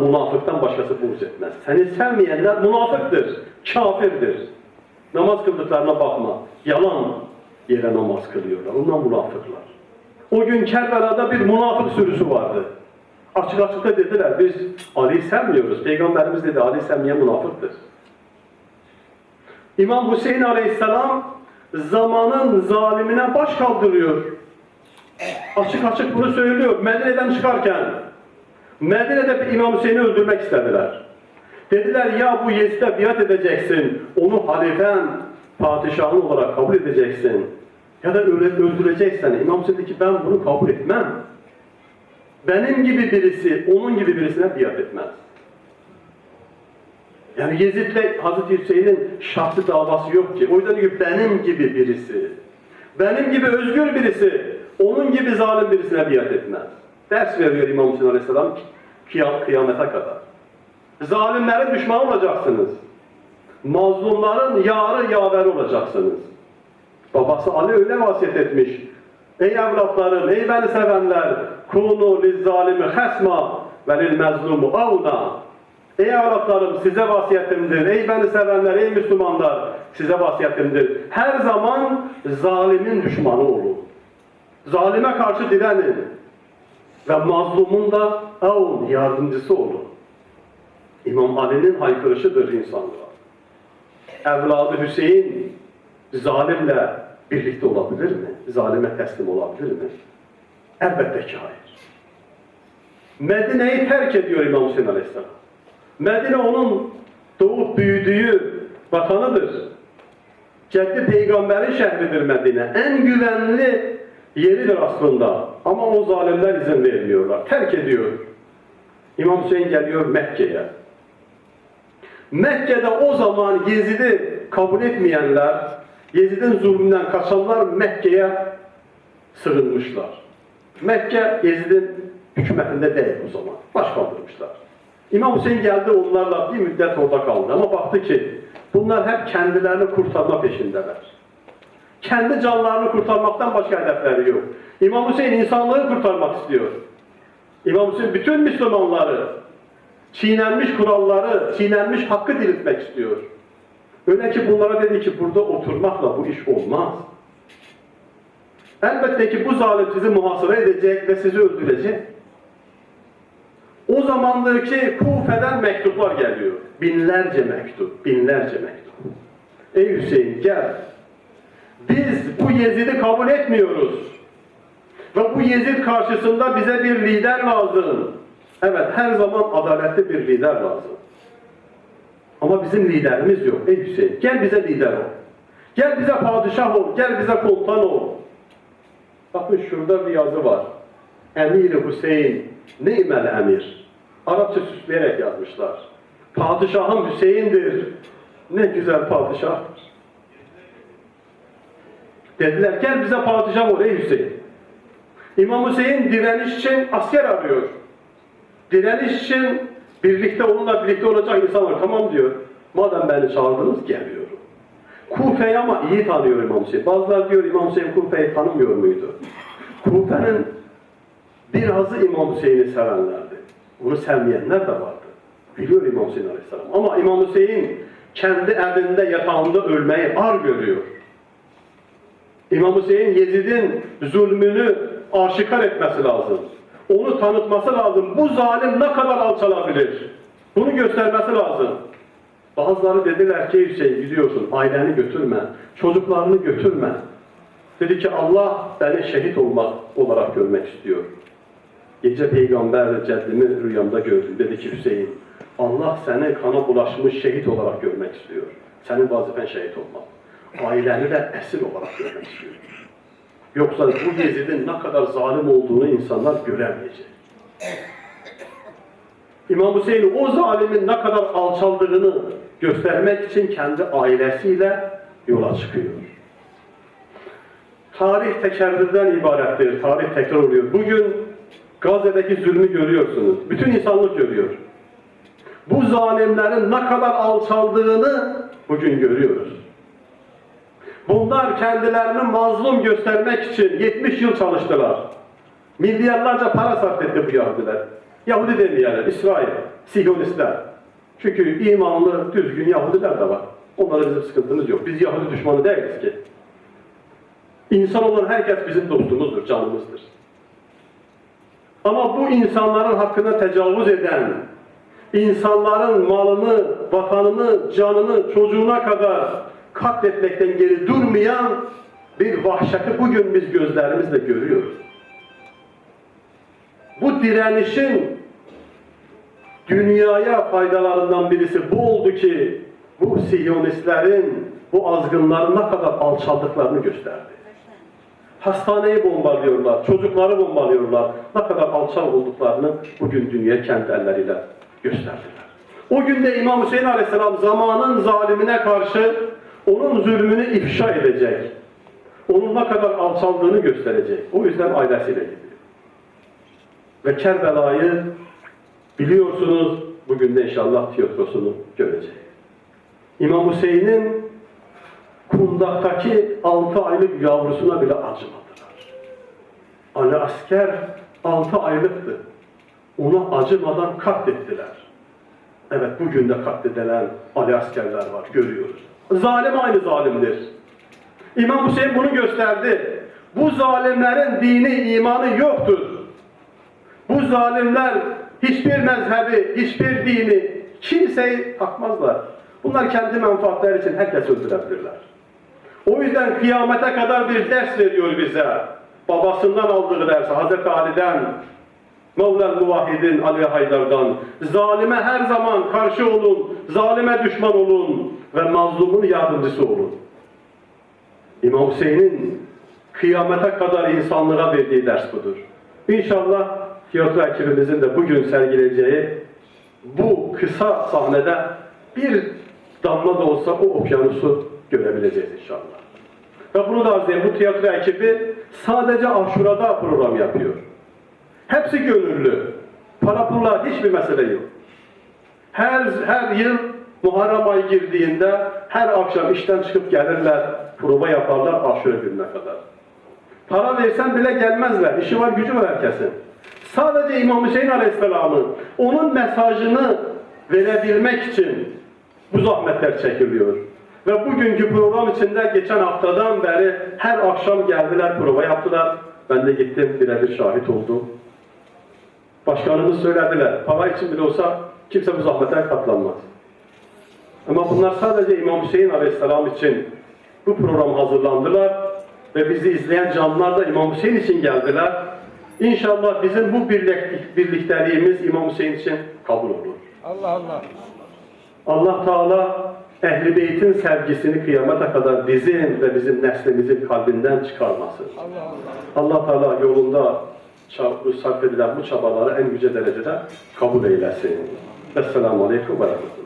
münafıktan başkası buğz etmez. Seni sevmeyenler münafıktır, kafirdir. Namaz kıldıklarına bakma. Yalan yere namaz kılıyorlar. Onlar münafıklar. O gün Kerbela'da bir münafık sürüsü vardı. Açık açıkta dediler biz Ali'yi sevmiyoruz. Peygamberimiz dedi Ali sevmeyen münafıktır. İmam Hüseyin Aleyhisselam zamanın zalimine baş kaldırıyor. Açık açık bunu söylüyor. Medine'den çıkarken Medine'de İmam Hüseyin'i öldürmek istediler. Dediler ya bu Yezid'e biat edeceksin. Onu halifen, padişahın olarak kabul edeceksin. Ya da öyle öldüreceksin. İmam Hüseyin dedi ki ben bunu kabul etmem. Benim gibi birisi, onun gibi birisine biat etmez. Yani Yezid'le Hazreti Hüseyin'in şahsi davası yok ki. O yüzden diyor benim gibi birisi, benim gibi özgür birisi, onun gibi zalim birisine biat etmez. Ders veriyor İmam Hüseyin Aleyhisselam kıyam, kıyamete kadar. Zalimlerin düşmanı olacaksınız. Mazlumların yarı yaveri olacaksınız. Babası Ali öyle vasiyet etmiş. Ey evlatlarım, ey beni sevenler, kunu liz zalimi hasma ve lil mezlumu avna. Ey evlatlarım size vasiyetimdir. Ey beni sevenler, ey Müslümanlar size vasiyetimdir. Her zaman zalimin düşmanı olun. Zalime karşı direnin. Ve mazlumun da avun, yardımcısı olun. İmam Ali'nin haykırışıdır insanlığa. Evladı Hüseyin zalimle birlikte olabilir mi? Zalime teslim olabilir mi? Elbette ki hayır. Medine'yi terk ediyor İmam Hüseyin Aleyhisselam. Medine onun doğup büyüdüğü vatanıdır. Ceddi peygamberin şehridir Medine. En güvenli yeridir aslında. Ama o zalimler izin vermiyorlar. Terk ediyor. İmam Hüseyin geliyor Mekke'ye. Mekke'de o zaman Yezid'i kabul etmeyenler, Yezid'in zulmünden kaçanlar Mekke'ye sığınmışlar. Mekke Yezid'in hükümetinde değil o zaman. Baş kaldırmışlar. İmam Hüseyin geldi onlarla bir müddet orada kaldı ama baktı ki bunlar hep kendilerini kurtarma peşindeler. Kendi canlarını kurtarmaktan başka hedefleri yok. İmam Hüseyin insanlığı kurtarmak istiyor. İmam Hüseyin bütün Müslümanları çiğnenmiş kuralları, çiğnenmiş hakkı diriltmek istiyor. Öyle ki bunlara dedi ki burada oturmakla bu iş olmaz. Elbette ki bu zalim sizi muhasebe edecek ve sizi öldürecek. O zamandır ki Kufe'den mektuplar geliyor. Binlerce mektup, binlerce mektup. Ey Hüseyin gel. Biz bu Yezid'i kabul etmiyoruz. Ve bu Yezid karşısında bize bir lider lazım. Evet, her zaman adaletli bir lider lazım. Ama bizim liderimiz yok. Ey Hüseyin, gel bize lider ol. Gel bize padişah ol, gel bize komutan ol. Bakın şurada bir yazı var. Emir Hüseyin, nimel emir. Arapça süsleyerek yazmışlar. Padişahım Hüseyin'dir. Ne güzel padişahtır. Dediler gel bize padişah ol ey Hüseyin. İmam Hüseyin direniş için asker arıyor. Direniş için birlikte onunla birlikte olacak insan var. Tamam diyor. Madem beni çağırdınız geliyorum. Kufe'yi ama iyi tanıyor İmam Hüseyin. Bazılar diyor İmam Hüseyin Kufe'yi tanımıyor muydu? Kufe'nin birazı İmam Hüseyin'i sevenlerdi. Onu sevmeyenler de vardı. Biliyor İmam Hüseyin Aleyhisselam. Ama İmam Hüseyin kendi evinde yatağında ölmeyi ar görüyor. İmam Hüseyin Yezid'in zulmünü aşikar etmesi lazım. Onu tanıtması lazım. Bu zalim ne kadar alçalabilir? Bunu göstermesi lazım. Bazıları dediler ki Hüseyin gidiyorsun aileni götürme, çocuklarını götürme. Dedi ki Allah beni şehit olmak olarak görmek istiyor. Gece peygamber ceddimi rüyamda gördüm. Dedi ki Hüseyin Allah seni kana bulaşmış şehit olarak görmek istiyor. Senin vazifen şehit olmak. Aileni de esir olarak istiyor. Yoksa bu Yezid'in ne kadar zalim olduğunu insanlar göremeyecek. İmam Hüseyin o zalimin ne kadar alçaldığını göstermek için kendi ailesiyle yola çıkıyor. Tarih tekerrürden ibarettir. Tarih tekrar oluyor. Bugün Gazze'deki zulmü görüyorsunuz. Bütün insanlık görüyor. Bu zalimlerin ne kadar alçaldığını bugün görüyoruz. Bunlar kendilerini mazlum göstermek için 70 yıl çalıştılar. Milyarlarca para sarf etti bu Yahudiler. Yahudi demeyelim, İsrail, Siyonistler. Çünkü imanlı, düzgün Yahudiler de var. Onlara bizim sıkıntımız yok. Biz Yahudi düşmanı değiliz ki. İnsan olan herkes bizim dostumuzdur, canımızdır. Ama bu insanların hakkına tecavüz eden, insanların malını, vatanını, canını, çocuğuna kadar katletmekten geri durmayan bir vahşeti bugün biz gözlerimizle görüyoruz. Bu direnişin dünyaya faydalarından birisi bu oldu ki bu Siyonistlerin, bu azgınların ne kadar alçaldıklarını gösterdi. Hastaneyi bombalıyorlar, çocukları bombalıyorlar. Ne kadar alçak olduklarını bugün dünya kendi elleriyle gösterdiler. O gün de İmam Hüseyin Aleyhisselam zamanın zalimine karşı onun zulmünü ifşa edecek. Onun ne kadar alçaldığını gösterecek. O yüzden ailesiyle gidiyor. Ve Kerbela'yı biliyorsunuz bugün de inşallah tiyatrosunu görecek. İmam Hüseyin'in kundaktaki altı aylık yavrusuna bile acımadılar. Ali asker altı aylıktı. Ona acımadan katlettiler. Evet bugün de katledilen Ali askerler var görüyoruz. Zalim aynı zalimdir. İmam Hüseyin bunu gösterdi. Bu zalimlerin dini, imanı yoktur. Bu zalimler hiçbir mezhebi, hiçbir dini, kimseyi takmazlar. Bunlar kendi menfaatleri için herkes öldürebilirler. O yüzden kıyamete kadar bir ders veriyor bize. Babasından aldığı ders, Hazreti Ali'den, Mevlel Muvahhidin Ali Haydar'dan. Zalime her zaman karşı olun, zalime düşman olun ve mazlumun yardımcısı olun. İmam Hüseyin'in kıyamete kadar insanlığa verdiği ders budur. İnşallah tiyatro ekibimizin de bugün sergileyeceği bu kısa sahnede bir damla da olsa o okyanusu görebileceğiz inşallah. Ve bunu da arz bu tiyatro ekibi sadece aşurada program yapıyor. Hepsi gönüllü. Para pulla hiçbir mesele yok. Her, her yıl Muharrem girdiğinde her akşam işten çıkıp gelirler, prova yaparlar aşure gününe kadar. Para versen bile gelmezler. İşi var, gücü var herkesin. Sadece İmam Hüseyin Aleyhisselam'ın onun mesajını verebilmek için bu zahmetler çekiliyor. Ve bugünkü program içinde geçen haftadan beri her akşam geldiler, prova yaptılar. Ben de gittim, birebir şahit oldum. Başkanımız söylediler, para için bile olsa kimse bu zahmete katlanmaz. Ama bunlar sadece İmam Hüseyin Aleyhisselam için bu program hazırlandılar ve bizi izleyen canlılar da İmam Hüseyin için geldiler. İnşallah bizim bu birlik, birlikteliğimiz İmam Hüseyin için kabul olur. Allah Allah. Allah Teala Ehl-i Beyt'in sevgisini kıyamete kadar bizim ve bizim neslimizin kalbinden çıkarmasın. Allah Allah. Allah Teala yolunda sarf edilen bu çabaları en yüce derecede kabul eylesin. Esselamu Aleyküm ve Rahmetullah.